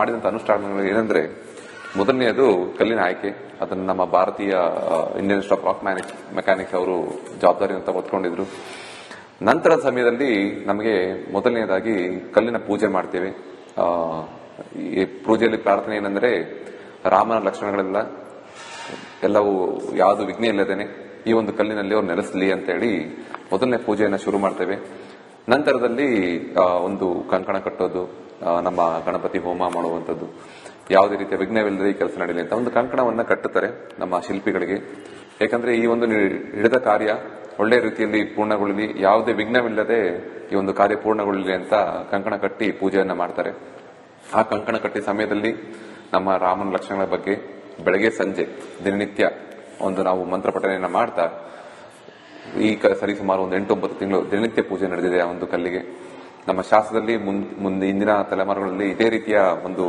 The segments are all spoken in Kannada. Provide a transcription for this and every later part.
ಮಾಡಿದಂತ ಅನುಷ್ಠಾನಗಳು ಏನಂದ್ರೆ, ಮೊದಲನೆಯದು ಕಲ್ಲಿನ ಆಯ್ಕೆ, ಅದನ್ನು ನಮ್ಮ ಭಾರತೀಯ ಇಂಡಿಯನ್ ಆಫ್ ರಾಕ್ ಮೆಕ್ಯಾನಿಕ್ ಅವರು ಜವಾಬ್ದಾರಿ ಅಂತ ಒತ್ಕೊಂಡಿದ್ರು ನಂತರದ ಸಮಯದಲ್ಲಿ ನಮಗೆ ಮೊದಲನೆಯದಾಗಿ ಕಲ್ಲಿನ ಪೂಜೆ ಮಾಡ್ತೇವೆ. ಈ ಪೂಜೆಯಲ್ಲಿ ಪ್ರಾರ್ಥನೆ ಏನಂದ್ರೆ, ರಾಮನ ಲಕ್ಷಣಗಳೆಲ್ಲ, ಎಲ್ಲವೂ ಯಾವುದು ವಿಘ್ನ ಇಲ್ಲದೇನೆ ಈ ಒಂದು ಕಲ್ಲಿನಲ್ಲಿ ಅವ್ರು ನೆಲೆಸಲಿ ಅಂತ ಹೇಳಿ ಮೊದಲನೇ ಪೂಜೆಯನ್ನು ಶುರು ಮಾಡ್ತೇವೆ. ನಂತರದಲ್ಲಿ ಒಂದು ಕಂಕಣ ಕಟ್ಟೋದು ನಮ್ಮ ಗಣಪತಿ ಹೋಮ ಮಾಡುವಂಥದ್ದು. ಯಾವುದೇ ರೀತಿಯ ವಿಘ್ನವಿಲ್ಲದೆ ಈ ಕೆಲಸ ನಡೆಯಲಿ ಅಂತ. ಒಂದು ಕಂಕಣವನ್ನು ಕಟ್ಟುತ್ತಾರೆ ನಮ್ಮ ಶಿಲ್ಪಿಗಳಿಗೆ. ಯಾಕಂದ್ರೆ ಈ ಒಂದು ಹಿಡಿದ ಕಾರ್ಯ ಒಳ್ಳೆಯ ರೀತಿಯಲ್ಲಿ ಪೂರ್ಣಗೊಳ್ಳಲಿ. ಯಾವುದೇ ವಿಘ್ನವಿಲ್ಲದೆ ಈ ಒಂದು ಕಾರ್ಯ ಪೂರ್ಣಗೊಳ್ಳಲಿ ಅಂತ ಕಂಕಣ ಕಟ್ಟಿ ಪೂಜೆಯನ್ನು ಮಾಡ್ತಾರೆ. ಆ ಕಂಕಣ ಕಟ್ಟಿ ಸಮಯದಲ್ಲಿ ನಮ್ಮ ರಾಮನ ಲಕ್ಷಣಗಳ ಬಗ್ಗೆ ಬೆಳಗ್ಗೆ ಸಂಜೆ ದಿನನಿತ್ಯ ಒಂದು ನಾವು ಮಂತ್ರ ಪಠನೆಯನ್ನು ಮಾಡ್ತಾ ಈ ಸರಿ ಸುಮಾರು ಒಂದು ಎಂಟೊಂಬತ್ತು ತಿಂಗಳು ದಿನನಿತ್ಯ ಪೂಜೆ ನಡೆದಿದೆ ಆ ಒಂದು ಕಲ್ಲಿಗೆ. ನಮ್ಮ ಶಾಸ್ತ್ರದಲ್ಲಿ ಮುಂದೆ ಇಂದಿನ ತಲೆಮಾರುಗಳಲ್ಲಿ ಇದೇ ರೀತಿಯ ಒಂದು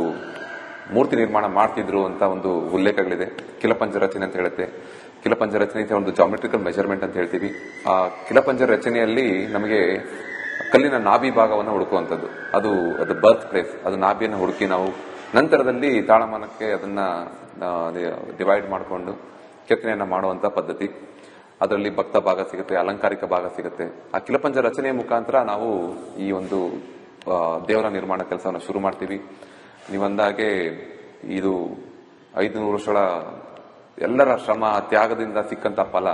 ಮೂರ್ತಿ ನಿರ್ಮಾಣ ಮಾಡ್ತಿದ್ರು ಅಂತ ಒಂದು ಉಲ್ಲೇಖಗಳಿದೆ. ಕಿಲಪಂಚ ರಚನೆ ಅಂತ ಹೇಳುತ್ತೆ. ಕಿಲಪಂಚ ರಚನೆ ಒಂದು ಜಾಮೆಟ್ರಿಕಲ್ ಮೆಜರ್ಮೆಂಟ್ ಅಂತ ಹೇಳ್ತೀವಿ. ಆ ಕಿಲಪಂಚ ರಚನೆಯಲ್ಲಿ ನಮಗೆ ಕಲ್ಲಿನ ನಾಭಿ ಭಾಗವನ್ನು ಹುಡುಕುವಂಥದ್ದು. ಅದು ಅದು ಬರ್ತ್ ಪ್ಲೇಸ್ ಅದು ನಾಭಿಯನ್ನು ಹುಡುಕಿ ನಾವು ನಂತರದಲ್ಲಿ ತಾಳಮಾನಕ್ಕೆ ಅದನ್ನ ಡಿವೈಡ್ ಮಾಡಿಕೊಂಡು ಕೆತ್ತನೆಯನ್ನು ಮಾಡುವಂತ ಪದ್ಧತಿ. ಅದರಲ್ಲಿ ಭಕ್ತ ಭಾಗ ಸಿಗುತ್ತೆ, ಅಲಂಕಾರಿಕ ಭಾಗ ಸಿಗುತ್ತೆ. ಆ ಕಿಲಪಂಜ ರಚನೆಯ ಮುಖಾಂತರ ನಾವು ಈ ಒಂದು ದೇವರ ನಿರ್ಮಾಣ ಕೆಲಸವನ್ನು ಶುರು ಮಾಡ್ತೀವಿ. ನೀವಂದಾಗೆ ಇದು ಐದುನೂರು ವರ್ಷಗಳ ಎಲ್ಲರ ಶ್ರಮ, ತ್ಯಾಗದಿಂದ ಸಿಕ್ಕಂತ ಫಲ.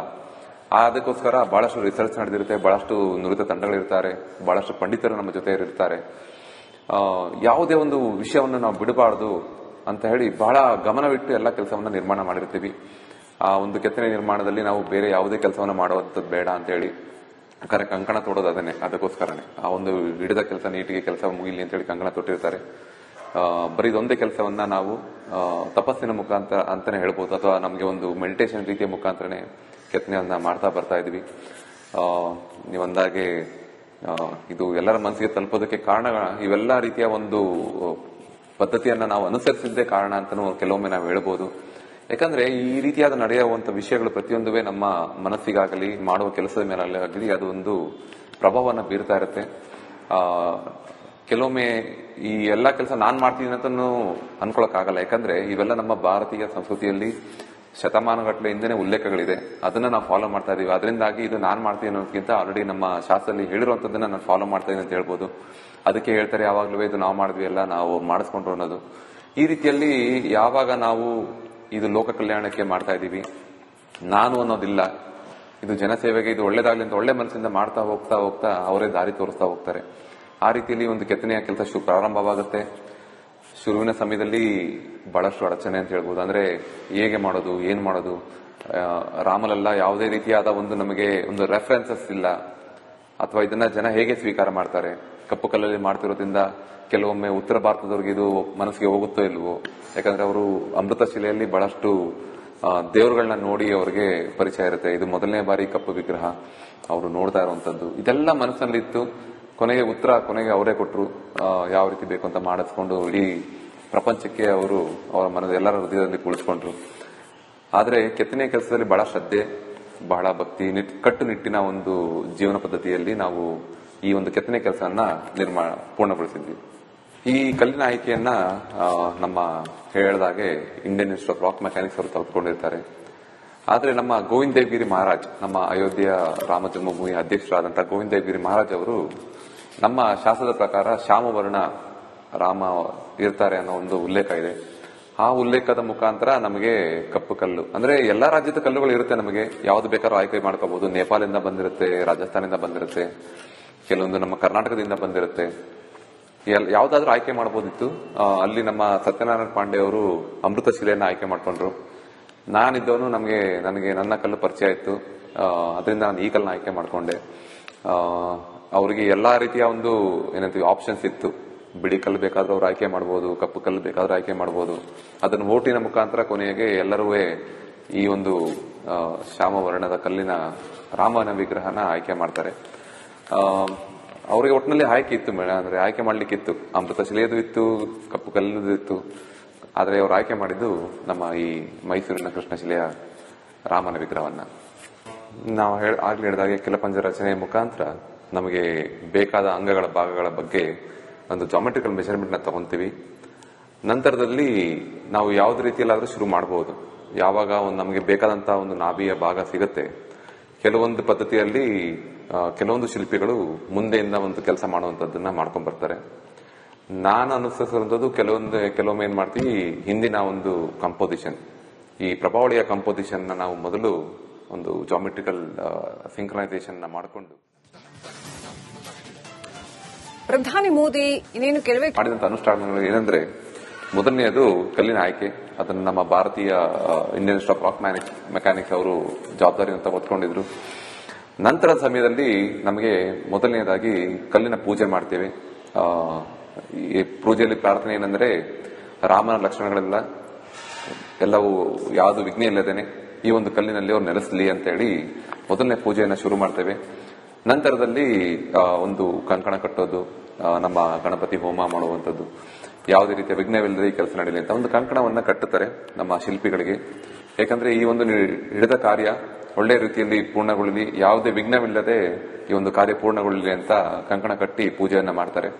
ಅದಕ್ಕೋಸ್ಕರ ಬಹಳಷ್ಟು ರಿಸರ್ಚ್ ನಡೆದಿರುತ್ತೆ, ಬಹಳಷ್ಟು ನುರಿತ ತಂಡಗಳಿರ್ತಾರೆ, ಬಹಳಷ್ಟು ಪಂಡಿತರು ನಮ್ಮ ಜೊತೆ ಇರ್ತಾರೆ ಯಾವುದೇ ಒಂದು ವಿಷಯವನ್ನು ನಾವು ಬಿಡಬಾರ್ದು ಅಂತ ಹೇಳಿ ಬಹಳ ಗಮನವಿಟ್ಟು ಎಲ್ಲ ಕೆಲಸವನ್ನು ನಿರ್ಮಾಣ ಮಾಡಿರ್ತೀವಿ. ಆ ಒಂದು ಕೆತ್ತನೆ ನಿರ್ಮಾಣದಲ್ಲಿ ನಾವು ಬೇರೆ ಯಾವುದೇ ಕೆಲಸವನ್ನು ಮಾಡುವಂಥದ್ದು ಬೇಡ ಅಂತ ಹೇಳಿ ಕರೆ ಕಂಕಣ ತೊಡೋದು ಅದನ್ನೇ, ಅದಕ್ಕೋಸ್ಕರನೇ. ಆ ಒಂದು ಹಿಡಿದ ಕೆಲಸ, ನೀಟಿಗೆ ಕೆಲಸ ಮುಗಿಲಿ ಅಂತ ಹೇಳಿ ಕಂಕಣ ತೊಟ್ಟಿರ್ತಾರೆ. ಬರೀ ಇದೊಂದೇ ಕೆಲಸವನ್ನ ನಾವು ತಪಸ್ಸಿನ ಮುಖಾಂತರ ಅಂತಾನೆ ಹೇಳ್ಬೋದು. ಅಥವಾ ನಮಗೆ ಒಂದು ಮೆಡಿಟೇಷನ್ ರೀತಿಯ ಮುಖಾಂತರನೇ ಕೆತ್ತನೆಯನ್ನ ಮಾಡ್ತಾ ಬರ್ತಾ ಇದ್ವಿ ನೀವೊಂದಾಗೆ ಇದು ಎಲ್ಲರ ಮನಸ್ಸಿಗೆ ತಲುಪೋದಕ್ಕೆ ಕಾರಣ, ಇವೆಲ್ಲ ರೀತಿಯ ಒಂದು ಪದ್ಧತಿಯನ್ನ ನಾವು ಅನುಸರಿಸಿದ್ದೇ ಕಾರಣ ಅಂತಲೂ ಕೆಲವೊಮ್ಮೆ ನಾವು ಹೇಳ್ಬೋದು. ಯಾಕಂದ್ರೆ ಈ ರೀತಿಯಾದ ನಡೆಯುವಂತ ವಿಷಯಗಳು ಪ್ರತಿಯೊಂದುವೇ ನಮ್ಮ ಮನಸ್ಸಿಗಾಗಲಿ, ಮಾಡುವ ಕೆಲಸದ ಮೇಲೆ ಆಗಲಿ ಅದು ಒಂದು ಪ್ರಭಾವವನ್ನು ಬೀರ್ತಾ ಇರುತ್ತೆ. ಕೆಲವೊಮ್ಮೆ ಈ ಎಲ್ಲ ಕೆಲಸ ನಾನು ಮಾಡ್ತೀನಿ ಅಂತ ಅನ್ಕೊಳಕ್ ಆಗಲ್ಲ ಯಾಕಂದ್ರೆ ಇವೆಲ್ಲ ನಮ್ಮ ಭಾರತೀಯ ಸಂಸ್ಕೃತಿಯಲ್ಲಿ ಶತಮಾನಗಟ್ಟಲೆ ಹಿಂದೆ ಉಲ್ಲೇಖಗಳಿದೆ. ಅದನ್ನ ನಾವು ಫಾಲೋ ಮಾಡ್ತಾ ಇದೀವಿ. ಅದರಿಂದಾಗಿ ಇದು ನಾನು ಮಾಡ್ತೀನಿ ಅನ್ನೋದಕ್ಕಿಂತ ಆಲ್ರೆಡಿ ನಮ್ಮ ಶಾಸ್ತ್ರದಲ್ಲಿ ಹೇಳಿರುವಂತದನ್ನ ನಾನು ಫಾಲೋ ಮಾಡ್ತಾ ಇದೀನಿ ಅಂತ ಹೇಳ್ಬೋದು. ಅದಕ್ಕೆ ಹೇಳ್ತಾರೆ, ಯಾವಾಗ್ಲೂ ಇದು ನಾವು ಮಾಡಿದ್ವಿ, ಎಲ್ಲ ನಾವು ಮಾಡಿಸ್ಕೊಂಡ್ರು ಅನ್ನೋದು. ಈ ರೀತಿಯಲ್ಲಿ ಯಾವಾಗ ನಾವು ಇದು ಲೋಕ ಕಲ್ಯಾಣಕ್ಕೆ ಮಾಡ್ತಾ ಇದ್ದೀವಿ. ನಾನು ಅನ್ನೋದಿಲ್ಲ. ಇದು ಜನಸೇವೆಗೆ ಇದು ಒಳ್ಳೇದಾಗ್ಲಿ ಅಂತ ಒಳ್ಳೆ ಮನಸ್ಸಿಂದ ಮಾಡ್ತಾ ಹೋಗ್ತಾ ಹೋಗ್ತಾ ಅವರೇ ದಾರಿ ತೋರಿಸ್ತಾ ಹೋಗ್ತಾರೆ. ಆ ರೀತಿಯಲ್ಲಿ ಒಂದು ಕೆತ್ತನೆಯ ಕೆಲಸ ಶು ಪ್ರಾರಂಭವಾಗುತ್ತೆ. ಶುರುವಿನ ಸಮಯದಲ್ಲಿ ಬಹಳಷ್ಟು ಅಡಚಣೆ ಅಂತ ಹೇಳ್ಬೋದು. ಅಂದ್ರೆ ಹೇಗೆ ಮಾಡೋದು, ಏನ್ ಮಾಡೋದು? ರಾಮಲಲ್ಲ ಯಾವುದೇ ರೀತಿಯಾದ ಒಂದು ನಮಗೆ ಒಂದು ರೆಫರೆನ್ಸಸ್ ಇಲ್ಲ. ಅಥವಾ ಇದನ್ನ ಜನ ಹೇಗೆ ಸ್ವೀಕಾರ ಮಾಡ್ತಾರೆ? ಕಪ್ಪು ಕಲ್ಲಲ್ಲಿ ಮಾಡ್ತಿರೋದ್ರಿಂದ ಕೆಲವೊಮ್ಮೆ ಉತ್ತರ ಭಾರತದವ್ರಿಗೆ ಇದು ಮನಸ್ಸಿಗೆ ಹೋಗುತ್ತೋ ಇಲ್ವೋ? ಯಾಕಂದ್ರೆ ಅವರು ಅಮೃತ ಶಿಲೆಯಲ್ಲಿ ಬಹಳಷ್ಟು ದೇವರುಗಳನ್ನ ನೋಡಿ ಅವರಿಗೆ ಪರಿಚಯ ಇರುತ್ತೆ. ಇದು ಮೊದಲನೇ ಬಾರಿ ಕಪ್ಪು ವಿಗ್ರಹ ಅವರು ನೋಡ್ತಾ ಇರುವಂತದ್ದು. ಇದೆಲ್ಲ ಮನಸ್ಸಲ್ಲಿತ್ತು. ಕೊನೆಗೆ ಉತ್ತರ ಕೊನೆಗೆ ಅವರೇ ಕೊಟ್ಟರು ಯಾವ ರೀತಿ ಬೇಕು ಅಂತ ಮಾಡಿಸ್ಕೊಂಡು ಇಡೀ ಪ್ರಪಂಚಕ್ಕೆ ಅವರು ಅವರ ಮನದ ಎಲ್ಲರ ಹೃದಯದಲ್ಲಿ ಕುಳಿಸ್ಕೊಂಡ್ರು. ಆದರೆ ಕೆತ್ತನೆ ಕೆಲಸದಲ್ಲಿ ಬಹಳ ಶ್ರದ್ಧೆ, ಬಹಳ ಭಕ್ತಿ, ನಿಟ್, ಕಟ್ಟುನಿಟ್ಟಿನ ಒಂದು ಜೀವನ ಪದ್ಧತಿಯಲ್ಲಿ ನಾವು ಈ ಒಂದು ಕೆತ್ತನೆ ಕೆಲಸವನ್ನ ನಿರ್ಮಾಣ ಪೂರ್ಣಗೊಳಿಸಿದ್ವಿ. ಈ ಕಲ್ಲಿನ ಆಯ್ಕೆಯನ್ನ ನಮ್ಮ ಹೇಳಿದಾಗೆ Indian institute of rock mechanics ಅವರು ತೆಗೆದುಕೊಂಡಿರ್ತಾರೆ. ಆದರೆ ನಮ್ಮ ಗೋವಿಂದ ದೇವಗಿರಿ ಮಹಾರಾಜ್, ನಮ್ಮ ಅಯೋಧ್ಯೆಯ ರಾಮ ಜನ್ಮಭೂಮಿ ಅಧ್ಯಕ್ಷರಾದಂತಹ ಗೋವಿಂದ ದೇವಗಿರಿ ಮಹಾರಾಜ್ ಅವರು, ನಮ್ಮ ಶಾಸ್ತ್ರದ ಪ್ರಕಾರ ಶ್ಯಾಮವರ್ಣ ರಾಮ ಇರ್ತಾರೆ ಅನ್ನೋ ಒಂದು ಉಲ್ಲೇಖ ಇದೆ. ಆ ಉಲ್ಲೇಖದ ಮುಖಾಂತರ ನಮಗೆ ಕಪ್ಪು ಕಲ್ಲು, ಅಂದ್ರೆ ಎಲ್ಲಾ ರಾಜ್ಯದ ಕಲ್ಲುಗಳು ಇರುತ್ತೆ ನಮಗೆ. ಯಾವ್ದು ಬೇಕಾದ್ರೂ ಆಯ್ಕೆ ಮಾಡ್ಕೋಬಹುದು ನೇಪಾಳದಿಂದ ಬಂದಿರುತ್ತೆ ರಾಜಸ್ಥಾನದಿಂದ ಬಂದಿರುತ್ತೆ. ಕೆಲವೊಂದು ನಮ್ಮ ಕರ್ನಾಟಕದಿಂದ ಬಂದಿರುತ್ತೆ. ಯಾವ್ದಾದ್ರು ಆಯ್ಕೆ ಮಾಡಬಹುದಿತ್ತು ಅಲ್ಲಿ ನಮ್ಮ ಸತ್ಯನಾರಾಯಣ ಪಾಂಡೆ ಅವರು ಅಮೃತ ಶಿಲೆಯನ್ನ ಆಯ್ಕೆ ಮಾಡ್ಕೊಂಡ್ರು. ನಾನಿದ್ದವನು ನಮಗೆ, ನನಗೆ ನನ್ನ ಕಲ್ಲು ಪರಿಚಯ ಇತ್ತು. ಅದರಿಂದ ನಾನು ಈ ಕಲ್ಲನ್ನ ಆಯ್ಕೆ ಮಾಡಿಕೊಂಡೆ. ಅವರಿಗೆ ಎಲ್ಲಾ ರೀತಿಯ ಒಂದು, ಏನಂತೀವಿ ಆಪ್ಷನ್ಸ್ ಇತ್ತು. ಬಿಳಿ ಕಲ್ಲು ಬೇಕಾದ್ರೂ ಅವ್ರು ಆಯ್ಕೆ ಮಾಡಬಹುದು ಕಪ್ಪು ಕಲ್ಲು ಬೇಕಾದ್ರೂ ಆಯ್ಕೆ ಮಾಡಬಹುದು ಅದನ್ನು ಓಟಿನ ಮುಖಾಂತರ ಕೊನೆಗೆ ಎಲ್ಲರೂ ಈ ಒಂದು ಶ್ಯಾಮವರ್ಣದ ಕಲ್ಲಿನ ರಾಮನ ವಿಗ್ರಹನ ಆಯ್ಕೆ ಮಾಡ್ತಾರೆ. ಅವರಿಗೆ ಒಟ್ಟಿನಲ್ಲಿ ಆಯ್ಕೆ ಇತ್ತು ಮೇಡಮ್ ಅಂದ್ರೆ ಆಯ್ಕೆ ಮಾಡ್ಲಿಕ್ಕಿತ್ತು ಅಮೃತ ಶಿಲೆಯದು ಇತ್ತು, ಕಪ್ಪು ಕಲ್ಲದು ಇತ್ತು. ಆದರೆ ಅವರು ಆಯ್ಕೆ ಮಾಡಿದ್ದು ನಮ್ಮ ಈ ಮೈಸೂರಿನ ಕೃಷ್ಣಶಿಲೆಯ ರಾಮನ ವಿಗ್ರಹವನ್ನ. ನಾವು ಹೇಳ, ಆಗ್ಲಿ ಹೇಳಿದಾಗೆ ಕೆಲಪಂಜ ರಚನೆಯ ಮುಖಾಂತರ ನಮಗೆ ಬೇಕಾದ ಅಂಗಗಳ ಭಾಗಗಳ ಬಗ್ಗೆ ಒಂದು ಜಾಮೆಟ್ರಿಕಲ್ ಮೆಷರ್ಮೆಂಟ್ನ ತಗೊಂತೀವಿ. ನಂತರದಲ್ಲಿ ನಾವು ಯಾವುದೇ ರೀತಿಯಲ್ಲಾದರೂ ಶುರು ಮಾಡಬಹುದು ಯಾವಾಗ ಒಂದು ನಮಗೆ ಬೇಕಾದಂತ ಒಂದು ನಾಭಿಯ ಭಾಗ ಸಿಗುತ್ತೆ ಕೆಲವೊಂದು ಪದ್ಧತಿಯಲ್ಲಿ ಕೆಲವೊಂದು ಶಿಲ್ಪಿಗಳು ಮುಂದೆಯಿಂದ ಒಂದು ಕೆಲಸ ಮಾಡುವಂತದ್ದನ್ನ ಮಾಡ್ಕೊಂಡ್ ಬರ್ತಾರೆ. ನಾನು ಅನುಸರಿಸುವಂಥದ್ದು ಕೆಲವೊಂದು ಕೆಲವೊಮ್ಮೆ ಏನ್ ಮಾಡ್ತೀವಿ ಹಿಂದಿನ ಒಂದು ಕಂಪೋಸಿಷನ್ ಈ ಪ್ರಭಾವಳಿಯ ಕಂಪೋಸಿಷನ್ ನಾವು ಮೊದಲು ಒಂದು ಜಾಮೆಟ್ರಿಕಲ್ ಸಿಂಕ್ರನೈಸೇಷನ್ ಮಾಡಿಕೊಂಡು ಪ್ರಧಾನಿ ಮೋದಿ ಇನ್ನೇನು ಕೆಲವೇ ಮಾಡಿದಂತ ಅನುಷ್ಠಾನಗಳು ಏನಂದ್ರೆ ಮೊದಲನೆಯದು ಕಲ್ಲಿನ ಆಯ್ಕೆ. ಅದನ್ನು ನಮ್ಮ ಭಾರತೀಯ ಇಂಡಿಯನ್ ಸ್ಟಾಪ್ ರಾಕ್ ಮೆಕ್ಯಾನಿಕ್ ಅವರು ಜವಾಬ್ದಾರಿಯನ್ನು ಹೊತ್ಕೊಂಡಿದ್ರು. ನಂತರದ ಸಮಯದಲ್ಲಿ ನಮಗೆ ಮೊದಲನೆಯದಾಗಿ ಕಲ್ಲಿನ ಪೂಜೆ ಮಾಡ್ತೇವೆ. ಈ ಪೂಜೆಯಲ್ಲಿ ಪ್ರಾರ್ಥನೆ ಏನಂದ್ರೆ ರಾಮನ ಲಕ್ಷಣಗಳೆಲ್ಲ, ಎಲ್ಲವೂ ಯಾವುದು ವಿಘ್ನ ಇಲ್ಲದೇನೆ ಈ ಒಂದು ಕಲ್ಲಿನಲ್ಲಿ ಅವ್ರು ನೆಲೆಸಲಿ ಅಂತ ಹೇಳಿ ಮೊದಲನೇ ಪೂಜೆಯನ್ನು ಶುರು ಮಾಡ್ತೇವೆ. ನಂತರದಲ್ಲಿ ಒಂದು ಕಂಕಣ ಕಟ್ಟೋದು ನಮ್ಮ ಗಣಪತಿ ಹೋಮ ಮಾಡುವಂಥದ್ದು. ಯಾವುದೇ ರೀತಿಯ ವಿಘ್ನವಿಲ್ಲದೆ ಈ ಕೆಲಸ ನಡೀಲಿ ಅಂತ. ಒಂದು ಕಂಕಣವನ್ನು ಕಟ್ಟುತ್ತಾರೆ ನಮ್ಮ ಶಿಲ್ಪಿಗಳಿಗೆ. ಯಾಕಂದ್ರೆ ಈ ಒಂದು ಹಿಡಿದ ಕಾರ್ಯ ಒಳ್ಳೆ ರೀತಿಯಲ್ಲಿ ಪೂರ್ಣಗೊಳ್ಳಲಿ, ಯಾವುದೇ ವಿಘ್ನವಿಲ್ಲದೆ ಈ ಒಂದು ಕಾರ್ಯ ಪೂರ್ಣಗೊಳ್ಳಲಿ ಅಂತ ಕಂಕಣ ಕಟ್ಟಿ ಪೂಜೆಯನ್ನ ಮಾಡ್ತಾರೆ.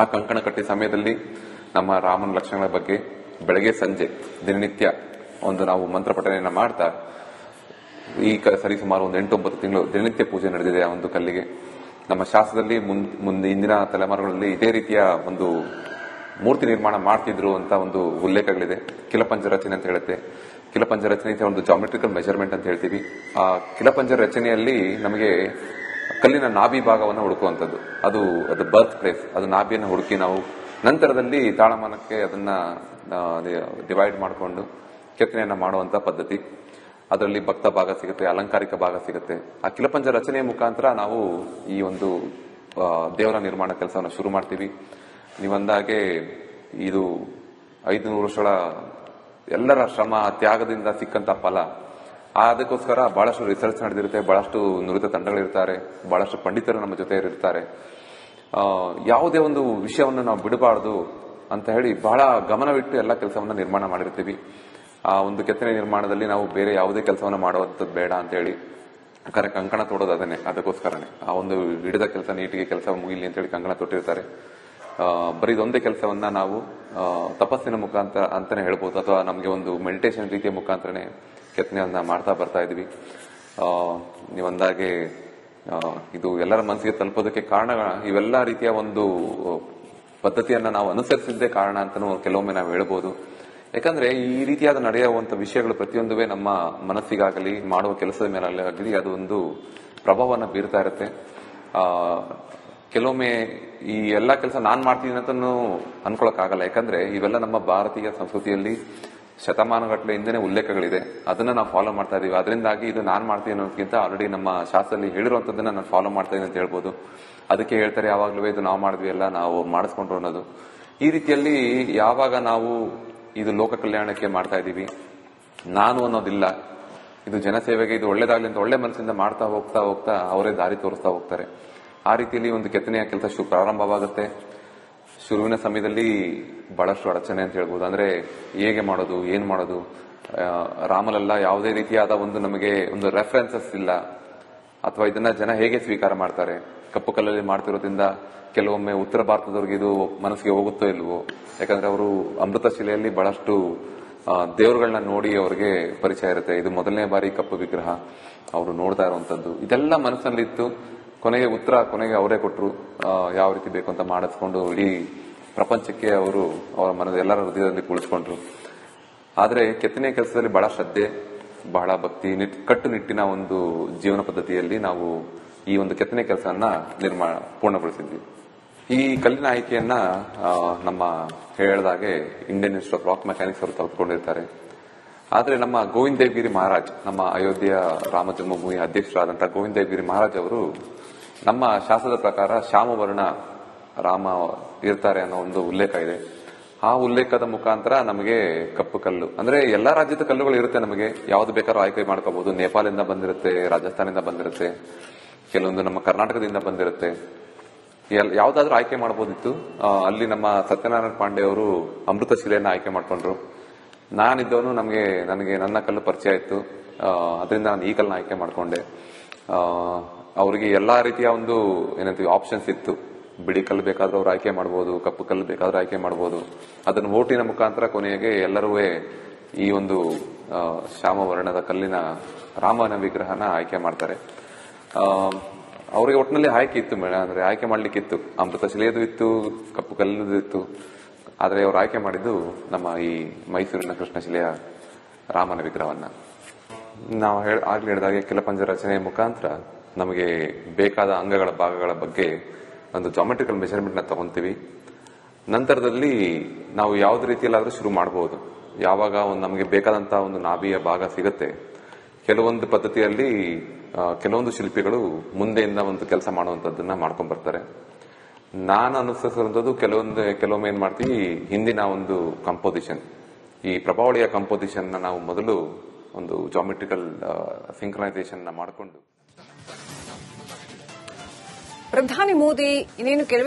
ಆ ಕಂಕಣ ಕಟ್ಟಿ ಸಮಯದಲ್ಲಿ ನಮ್ಮ ರಾಮನ ಲಕ್ಷಣಗಳ ಬಗ್ಗೆ ಬೆಳಗ್ಗೆ ಸಂಜೆ ದಿನನಿತ್ಯ ಒಂದು ನಾವು ಮಂತ್ರ ಪಠನೆಯನ್ನ ಮಾಡ್ತಾ, ಈ ಸರಿ ಸುಮಾರು ಒಂದು ಎಂಟೊಂಬತ್ತು ತಿಂಗಳು ದಿನನಿತ್ಯ ಪೂಜೆ ನಡೆದಿದೆ ಆ ಒಂದು ಕಲ್ಲಿಗೆ. ನಮ್ಮ ಶಾಸ್ತ್ರದಲ್ಲಿ ಮುಂದೆ ಇಂದಿನ ತಲೆಮಾರುಗಳಲ್ಲಿ ಇದೇ ರೀತಿಯ ಒಂದು ಮೂರ್ತಿ ನಿರ್ಮಾಣ ಮಾಡ್ತಿದ್ರು ಅಂತ ಒಂದು ಉಲ್ಲೇಖಗಳಿದೆ. ಕಿಲಪಂಜ ರಚನೆ ಅಂತ ಹೇಳುತ್ತೆ. ಕಿಲಪಂಜ ರಚನೆ ಒಂದು ಜಾಮೆಟ್ರಿಕಲ್ ಮೆಜರ್ಮೆಂಟ್ ಅಂತ ಹೇಳ್ತೀವಿ. ಆ ಕಿಲಪಂಜ ರಚನೆಯಲ್ಲಿ ನಮಗೆ ಕಲ್ಲಿನ ನಾಭಿ ಭಾಗವನ್ನು ಹುಡುಕುವಂಥದ್ದು. ಅದು ಅದು ಬರ್ತ್ ಪ್ಲೇಸ್ ಅದು ನಾಭಿಯನ್ನು ಹುಡುಕಿ ನಾವು ನಂತರದಲ್ಲಿ ತಾಳಮಾನಕ್ಕೆ ಅದನ್ನ ಡಿವೈಡ್ ಮಾಡಿಕೊಂಡು ಕೆತ್ತನೆಯನ್ನು ಮಾಡುವಂತ ಪದ್ಧತಿ. ಅದರಲ್ಲಿ ಭಕ್ತ ಭಾಗ ಸಿಗುತ್ತೆ, ಅಲಂಕಾರಿಕ ಭಾಗ ಸಿಗುತ್ತೆ. ಆ ಕಿಲಪಂಜ ರಚನೆಯ ಮುಖಾಂತರ ನಾವು ಈ ಒಂದು ದೇವರ ನಿರ್ಮಾಣ ಕೆಲಸವನ್ನು ಶುರು ಮಾಡ್ತೀವಿ. ನೀವಂದಾಗೆ ಇದು ಐದುನೂರು ವರ್ಷಗಳ ಎಲ್ಲರ ಶ್ರಮ, ತ್ಯಾಗದಿಂದ ಸಿಕ್ಕಂತ ಫಲ. ಅದಕ್ಕೋಸ್ಕರ ಬಹಳಷ್ಟು ರಿಸರ್ಚ್ ನಡೆದಿರುತ್ತೆ, ಬಹಳಷ್ಟು ನುರಿತ ತಂಡಗಳಿರ್ತಾರೆ, ಬಹಳಷ್ಟು ಪಂಡಿತರು ನಮ್ಮ ಜೊತೆ ಇರ್ತಾರೆ ಯಾವುದೇ ಒಂದು ವಿಷಯವನ್ನು ನಾವು ಬಿಡಬಾರದು ಅಂತ ಹೇಳಿ ಬಹಳ ಗಮನವಿಟ್ಟು ಎಲ್ಲ ಕೆಲಸವನ್ನು ನಿರ್ಮಾಣ ಮಾಡಿರ್ತೀವಿ. ಆ ಒಂದು ಕೆತ್ತನೆ ನಿರ್ಮಾಣದಲ್ಲಿ ನಾವು ಬೇರೆ ಯಾವುದೇ ಕೆಲಸವನ್ನು ಮಾಡುವಂಥದ್ದು ಬೇಡ ಅಂತ ಹೇಳಿ ಕರೆ ಕಂಕಣ ತೊಡೋದು ಅದನ್ನೇ, ಅದಕ್ಕೋಸ್ಕರನೇ. ಆ ಒಂದು ಹಿಡಿದ ಕೆಲಸ, ನೀಟಿಗೆ ಕೆಲಸ ಮುಗಿಲಿ ಅಂತ ಹೇಳಿ ಕಂಕಣ ತೊಟ್ಟಿರ್ತಾರೆ. ಬರೀ ಇದೊಂದೇ ಕೆಲಸವನ್ನ ನಾವು ತಪಸ್ಸಿನ ಮುಖಾಂತರ ಅಂತಾನೆ ಹೇಳ್ಬೋದು. ಅಥವಾ ನಮಗೆ ಒಂದು ಮೆಡಿಟೇಷನ್ ರೀತಿಯ ಮುಖಾಂತರನೇ ಕೆತ್ತನೆಯನ್ನ ಮಾಡ್ತಾ ಬರ್ತಾ ಇದ್ವಿ. ನೀವಂದಾಗೆ ಇದು ಎಲ್ಲರ ಮನಸ್ಸಿಗೆ ತಲುಪೋದಕ್ಕೆ ಕಾರಣ ಇವೆಲ್ಲ ರೀತಿಯ ಒಂದು ಪದ್ಧತಿಯನ್ನ ನಾವು ಅನುಸರಿಸಿದ್ದೇ ಕಾರಣ ಅಂತಲೂ ಕೆಲವೊಮ್ಮೆ ನಾವು ಹೇಳ್ಬೋದು. ಯಾಕಂದ್ರೆ ಈ ರೀತಿಯಾದ ನಡೆಯುವಂತ ವಿಷಯಗಳು ಪ್ರತಿಯೊಂದುವೇ ನಮ್ಮ ಮನಸ್ಸಿಗಾಗಲಿ, ಮಾಡುವ ಕೆಲಸದ ಮೇಲೆ ಆಗಲಿ ಅದು ಒಂದು ಪ್ರಭಾವವನ್ನು ಬೀರ್ತಾ ಇರುತ್ತೆ. ಕೆಲವೊಮ್ಮೆ ಈ ಎಲ್ಲ ಕೆಲಸ ನಾನು ಮಾಡ್ತೀನಿ ಅಂತ ಅನ್ಕೊಳಕ್ ಆಗಲ್ಲ ಯಾಕಂದ್ರೆ ಇವೆಲ್ಲ ನಮ್ಮ ಭಾರತೀಯ ಸಂಸ್ಕೃತಿಯಲ್ಲಿ ಶತಮಾನಗಟ್ಟಲೆ ಹಿಂದೆನೆ ಉಲ್ಲೇಖಗಳಿದೆ. ಅದನ್ನ ನಾವು ಫಾಲೋ ಮಾಡ್ತಾ ಇದೀವಿ. ಅದರಿಂದಾಗಿ ಇದು ನಾನು ಮಾಡ್ತೀನಿ ಅನ್ನೋದಕ್ಕಿಂತ ಆಲ್ರೆಡಿ ನಮ್ಮ ಶಾಸ್ತ್ರದಲ್ಲಿ ಹೇಳಿರುವಂತದನ್ನ ನಾನು ಫಾಲೋ ಮಾಡ್ತಾ ಇದೀನಿ ಅಂತ ಹೇಳ್ಬೋದು. ಅದಕ್ಕೆ ಹೇಳ್ತಾರೆ, ಯಾವಾಗ್ಲೂ ಇದು ನಾವು ಮಾಡಿದ್ವಿ ಎಲ್ಲ ನಾವು ಮಾಡಿಸ್ಕೊಂಡ್ರು ಅನ್ನೋದು. ಈ ರೀತಿಯಲ್ಲಿ ಯಾವಾಗ ನಾವು ಇದು ಲೋಕ ಕಲ್ಯಾಣಕ್ಕೆ ಮಾಡ್ತಾ ಇದೀವಿ? ನಾನು ಅನ್ನೋದಿಲ್ಲ. ಇದು ಜನಸೇವೆಗೆ ಇದು ಒಳ್ಳೇದಾಗ್ಲಿ ಅಂತ ಒಳ್ಳೆ ಮನಸ್ಸಿಂದ ಮಾಡ್ತಾ ಹೋಗ್ತಾ ಹೋಗ್ತಾ ಅವರೇ ದಾರಿ ತೋರಿಸ್ತಾ ಹೋಗ್ತಾರೆ. ಆ ರೀತಿಯಲ್ಲಿ ಒಂದು ಕೆತ್ತನೆಯ ಕೆಲಸ ಶು ಪ್ರಾರಂಭವಾಗುತ್ತೆ. ಶುರುವಿನ ಸಮಯದಲ್ಲಿ ಬಹಳಷ್ಟು ಅಡಚಣೆ ಅಂತ ಹೇಳ್ಬೋದು. ಅಂದ್ರೆ ಹೇಗೆ ಮಾಡೋದು, ಏನ್ ಮಾಡೋದು? ರಾಮಲಲ್ಲ ಯಾವುದೇ ರೀತಿಯಾದ ಒಂದು ನಮಗೆ ಒಂದು ರೆಫರೆನ್ಸಸ್ ಇಲ್ಲ. ಅಥವಾ ಇದನ್ನ ಜನ ಹೇಗೆ ಸ್ವೀಕಾರ ಮಾಡ್ತಾರೆ? ಕಪ್ಪು ಕಲ್ಲಲ್ಲಿ ಮಾಡ್ತಿರೋದ್ರಿಂದ ಕೆಲವೊಮ್ಮೆ ಉತ್ತರ ಭಾರತದವ್ರಿಗೆ ಇದು ಮನಸ್ಸಿಗೆ ಹೋಗುತ್ತೋ ಇಲ್ವೋ? ಯಾಕಂದ್ರೆ ಅವರು ಅಮೃತ ಶಿಲೆಯಲ್ಲಿ ಬಹಳಷ್ಟು ದೇವರುಗಳನ್ನ ನೋಡಿ ಅವರಿಗೆ ಪರಿಚಯ ಇರುತ್ತೆ. ಇದು ಮೊದಲನೇ ಬಾರಿ ಕಪ್ಪು ವಿಗ್ರಹ. ಅವರು ನೋಡ್ತಾ ಇರುವಂತದ್ದು. ಇದೆಲ್ಲ ಮನಸ್ಸಲ್ಲಿತ್ತು. ಕೊನೆಗೆ ಉತ್ತರ, ಕೊನೆಗೆ ಅವರೇ ಕೊಟ್ಟರು ಯಾವ ರೀತಿ ಬೇಕು ಅಂತ ಮಾಡಿಸ್ಕೊಂಡು ಇಡೀ ಪ್ರಪಂಚಕ್ಕೆ ಅವರು ಅವರ ಮನದ ಎಲ್ಲರ ಹೃದಯದಲ್ಲಿ ಕುಳಿಸ್ಕೊಂಡ್ರು. ಆದರೆ ಕೆತ್ತನೆ ಕೆಲಸದಲ್ಲಿ ಬಹಳ ಶ್ರದ್ಧೆ, ಬಹಳ ಭಕ್ತಿ, ನಿಟ್, ಕಟ್ಟುನಿಟ್ಟಿನ ಒಂದು ಜೀವನ ಪದ್ಧತಿಯಲ್ಲಿ ನಾವು ಈ ಒಂದು ಕೆತ್ತನೆ ಕೆಲಸವನ್ನ ನಿರ್ಮಾಣ ಪೂರ್ಣಗೊಳಿಸಿದ್ವಿ. ಈ ಕಲ್ಲಿನ ಆಯ್ಕೆಯನ್ನ ನಮ್ಮ ಹೇಳಿದಾಗೆ Indian institute of rock mechanics ಅವರು ತೆಗೆದುಕೊಂಡಿರ್ತಾರೆ. ಆದ್ರೆ ನಮ್ಮ ಗೋವಿಂದ ದೇವಗಿರಿ ಮಹಾರಾಜ್, ನಮ್ಮ ಅಯೋಧ್ಯೆಯ ರಾಮ ಜನ್ಮಭೂಮಿ ಅಧ್ಯಕ್ಷರಾದಂಥ ಗೋವಿಂದ ದೇವಗಿರಿ ಮಹಾರಾಜ್ ಅವರು ನಮ್ಮ ಶಾಸ್ತ್ರದ ಪ್ರಕಾರ ಶ್ಯಾಮವರ್ಣ ರಾಮ ಇರ್ತಾರೆ ಅನ್ನೋ ಒಂದು ಉಲ್ಲೇಖ ಇದೆ. ಆ ಉಲ್ಲೇಖದ ಮುಖಾಂತರ ನಮಗೆ ಕಪ್ಪು ಕಲ್ಲು, ಅಂದ್ರೆ ಎಲ್ಲಾ ರಾಜ್ಯದ ಕಲ್ಲುಗಳು ಇರುತ್ತೆ ನಮಗೆ. ಯಾವ್ದು ಬೇಕಾದ್ರೂ ಆಯ್ಕೆ ಮಾಡ್ಕೋಬಹುದು. ನೇಪಾಳದಿಂದ ಬಂದಿರುತ್ತೆ ರಾಜಸ್ಥಾನದಿಂದ ಬಂದಿರುತ್ತೆ, ಕೆಲವೊಂದು ನಮ್ಮ ಕರ್ನಾಟಕದಿಂದ ಬಂದಿರುತ್ತೆ. ಯಾವ್ದಾದ್ರೂ ಆಯ್ಕೆ ಮಾಡಬಹುದಿತ್ತು ಅಲ್ಲಿ ನಮ್ಮ ಸತ್ಯನಾರಾಯಣ ಪಾಂಡೆ ಅವರು ಅಮೃತ ಶಿಲೆಯನ್ನ ಆಯ್ಕೆ ಮಾಡ್ಕೊಂಡ್ರು. ನಾನಿದ್ದವನು ನಮಗೆ, ನನಗೆ ನನ್ನ ಕಲ್ಲು ಪರಿಚಯ ಇತ್ತು. ಅದರಿಂದ ನಾನು ಈ ಕಲ್ಲನ್ನ ಆಯ್ಕೆ ಮಾಡಿಕೊಂಡೆ. ಅವರಿಗೆ ಎಲ್ಲ ರೀತಿಯ ಒಂದು, ಏನಂತೀವಿ ಆಪ್ಷನ್ಸ್ ಇತ್ತು. ಬಿಳಿ ಕಲ್ಲು ಬೇಕಾದ್ರೆ ಅವ್ರು ಆಯ್ಕೆ ಮಾಡಬಹುದು ಕಪ್ಪು ಕಲ್ಲು ಬೇಕಾದ್ರೆ ಆಯ್ಕೆ ಮಾಡಬಹುದು ಅದನ್ನು ಓಟಿನ ಮುಖಾಂತರ ಕೊನೆಗೆ ಎಲ್ಲರೂ ಈ ಒಂದು ಶ್ಯಾಮವರ್ಣದ ಶ್ಯಾಮ ವರ್ಣದ ಕಲ್ಲಿನ ರಾಮನ ವಿಗ್ರಹನ ಆಯ್ಕೆ ಮಾಡ್ತಾರೆ. ಅವರಿಗೆ ಒಟ್ಟಿನಲ್ಲಿ ಆಯ್ಕೆ ಇತ್ತು ಮೇಡಮ್ ಅಂದ್ರೆ ಆಯ್ಕೆ ಮಾಡ್ಲಿಕ್ಕಿತ್ತು. ಅಮೃತ ಶಿಲೆಯದು ಇತ್ತು, ಕಪ್ಪು ಕಲ್ಲದು ಇತ್ತು. ಆದ್ರೆ ಅವರು ಆಯ್ಕೆ ಮಾಡಿದ್ದು ನಮ್ಮ ಈ ಮೈಸೂರಿನ ಕೃಷ್ಣಶಿಲೆಯ ರಾಮನ ವಿಗ್ರಹವನ್ನ. ನಾವು ಹೇಳ, ಆಗ್ಲಿ ಹೇಳಿದಾಗೆ ಕೆಲಪಂಜ ರಚನೆಯ ಮುಖಾಂತರ ನಮಗೆ ಬೇಕಾದ ಅಂಗಗಳ ಭಾಗಗಳ ಬಗ್ಗೆ ಒಂದು ಜಾಮೆಟ್ರಿಕಲ್ ಮೆಷರ್ಮೆಂಟ್ನ ತಗೊಂತೀವಿ. ನಂತರದಲ್ಲಿ ನಾವು ಯಾವುದೇ ರೀತಿಯಲ್ಲಾದರೂ ಶುರು ಮಾಡಬಹುದು ಯಾವಾಗ ಒಂದು ನಮಗೆ ಬೇಕಾದಂತ ಒಂದು ನಾಭಿಯ ಭಾಗ ಸಿಗುತ್ತೆ. ಕೆಲವೊಂದು ಪದ್ಧತಿಯಲ್ಲಿ ಕೆಲವೊಂದು ಶಿಲ್ಪಿಗಳು ಮುಂದೆಯಿಂದ ಒಂದು ಕೆಲಸ ಮಾಡುವಂತದ್ದನ್ನ ಮಾಡ್ಕೊಂಡ್ ಬರ್ತಾರೆ. ನಾನು ಅನುಸರಿಸುವಂಥದ್ದು ಕೆಲವೊಂದು, ಕೆಲವೊಮ್ಮೆ ಏನು ಮಾಡ್ತೀವಿ, ಹಿಂದಿನ ಒಂದು ಕಂಪೋಸಿಷನ್ ಈ ಪ್ರಭಾವಳಿಯ ಕಂಪೋಸಿಷನ್ ನಾವು ಮೊದಲು ಒಂದು ಜಾಮೆಟ್ರಿಕಲ್ ಸಿಂಕ್ರನೈಸೇಷನ್ ಮಾಡಿಕೊಂಡು. ಪ್ರಧಾನಿ ಮೋದಿ, ಇನ್ನೇನು ಕೆಲವೇ